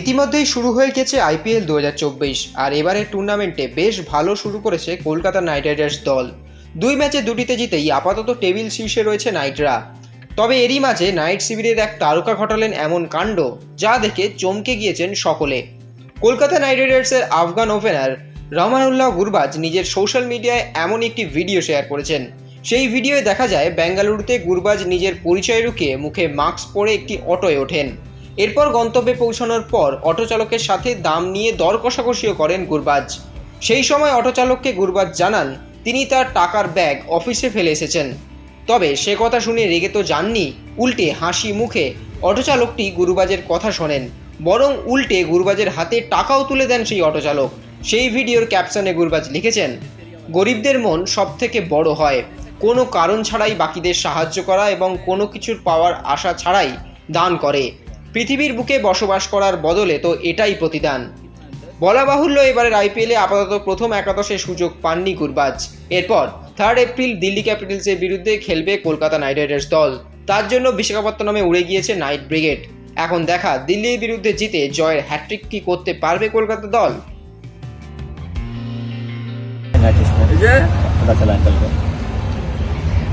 ইতিমধ্যেই শুরু হয়ে গেছে আইপিএল দু হাজার চব্বিশ, আর এবারের টুর্নামেন্টে বেশ ভালো শুরু করেছে কলকাতা নাইট রাইডার্স দল। দুই ম্যাচে দুটিতে জিতেই আপাতত টেবিল শীর্ষে রয়েছে নাইটরা তবে এরই মাঝে নাইট শিবিরের এক তারকা ঘটালেন এমন কাণ্ড, যা দেখে চমকে গিয়েছেন সকলে। কলকাতা নাইট রাইডার্সের আফগান ওপেনার রহমানুল্লাহ গুরবাজ নিজের সোশ্যাল মিডিয়ায় এমন একটি ভিডিও শেয়ার করেছেন। সেই ভিডিওয়ে দেখা যায় বেঙ্গালুরুতে গুরবাজ নিজের পরিচয় রুখে মুখে মাস্ক পরে একটি অটোয় ওঠেন। এরপর গন্তব্যে পৌঁছানোর পর অটো চালকের সাথে দাম নিয়ে দর কষাকষিও করেন গুরবাজ। সেই সময় অটো চালককে গুরবাজ জানান, তিনি তার টাকার ব্যাগ অফিসে ফেলে এসেছেন। তবে সে কথা শুনে রেগে তো যাননি, উল্টে হাসি মুখে অটো চালকটি গুরুবাজের কথা শোনেন। বরং উল্টে গুরবাজের হাতে টাকাও তুলে দেন সেই অটো চালক সেই ভিডিওর ক্যাপশনে গুরবাজ লিখেছেন, গরিবদের মন সব থেকে বড় হয়। কোনো কারণ ছাড়াই বাকিদের সাহায্য করা এবং কোনো কিছুর পাওয়ার আশা ছাড়াই দান করে। পৃথিবীর বুকে বসবাস করার বদলে তো এটাই প্রতিদান বলা বাহুল্য এবারের আইপিএলে আপাতত প্রথম একাদশে সুযোগ পাননি গুরবাজ এরপর থার্ড এপ্রিল দিল্লি ক্যাপিটালসের বিরুদ্ধে খেলবে কলকাতা নাইট রাইডার্স দল তার জন্য বিশাখাপত্তনমে উড়ে গিয়েছে নাইট ব্রিগেড এখন দেখা দিল্লির বিরুদ্ধে জিতে জয়ের হ্যাট্রিক কি করতে পারবে কলকাতা দল मैच इसमें ये पता चला अंकल को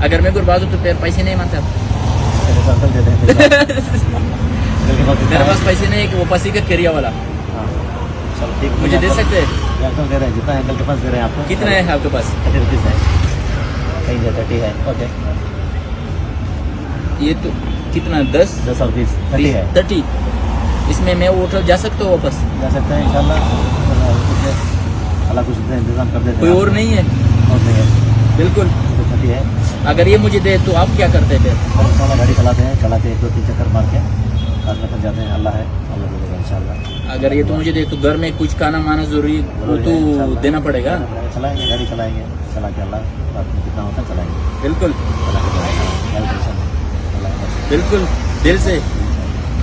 अगर मैं गुरबाज हूँ तो फिर पैसे नहीं मानते आप मेरे पास है? पास नहीं है कि वो पसी का करिया वाला। हाँ। चलो ठीक मुझे दे सकते हैं? अंकल दे रहे हैं जितना अंकल के पास दे रहे हैं आपको। कितना है आपके पास? थर्टी रुपीज़ है। कहीं है थर्टी है। ओके ये तो कितना दस? दस और बीस। थर्टी है। थर्टी इसमें मैं होटल जा सकता हूँ वापस? जा सकते हैं इंशाल्लाह। है। अल्लाह कुछ इंतज़ाम कर देते कोई और नहीं है? और नहीं है। बिल्कुल। तो थर्टी है। अगर ये मुझे दे तो आप क्या करते हैं फिर? गाड़ी चलाते हैं चलाते हैं दो तीन चक्कर मार के। में जाते हैं। अल्लाह है अल्लाह देगा इंशाल्लाह। अगर ये तो मुझे देख तो घर में कुछ खाना माना ज़रूरी वो तो देना पड़ेगा। चलाएँगे गाड़ी चलाएँगे चला के अल्लाह रात में कितना होता है चलाएँगे। बिल्कुल। बिल्कुल दिल से।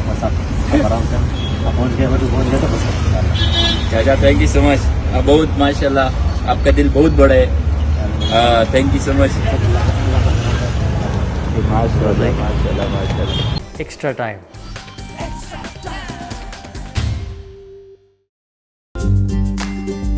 बस आप आराम से आप पहुँच गए बस पहुँच गए तो बस। चाचा थैंक यू सो मच बहुत माशाल्लाह आपका दिल बहुत बड़ा है। थैंक यू सो मच माशाल्लाह माशाल्लाह माशाल्लाह। Extra